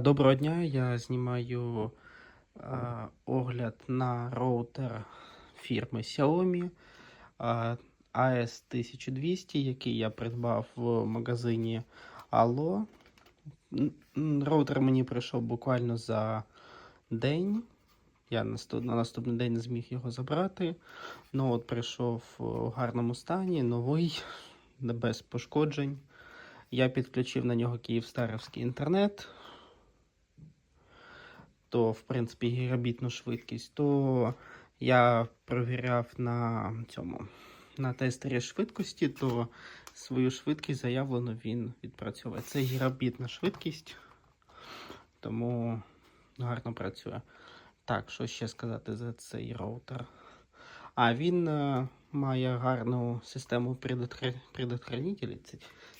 Доброго дня, я знімаю е, огляд на роутер фірми Xiaomi е, AS1200, який я придбав в магазині Allo. Роутер мені прийшов буквально за день. Я на наступний день не зміг його забрати. Ну от прийшов в гарному стані, новий, без пошкоджень. Я підключив на нього Київстарівський інтернет то, в принципі, гігабітну швидкість, то я провіряв на цьому на тестері швидкості, то свою швидкість заявлено він відпрацьовує. Це гігабітна швидкість, тому гарно працює. Так, що ще сказати за цей роутер? А він е, має гарну систему предохранителів,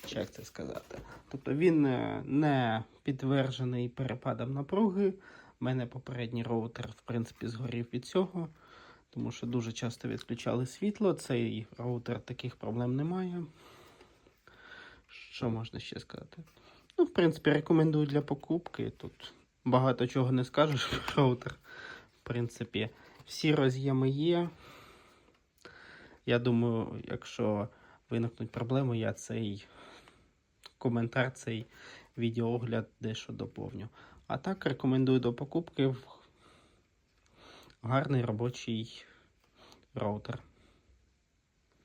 як це сказати. Тобто він е, не підтверджений перепадом напруги. У мене попередній роутер, в принципі, згорів від цього, тому що дуже часто відключали світло. Цей роутер таких проблем немає. Що можна ще сказати? Ну, в принципі, рекомендую для покупки. Тут багато чого не скажеш про роутер. В принципі, всі роз'єми є. Я думаю, якщо виникнуть проблеми, я цей коментар, цей відеоогляд дещо доповню. А так рекомендую до покупки гарний робочий роутер.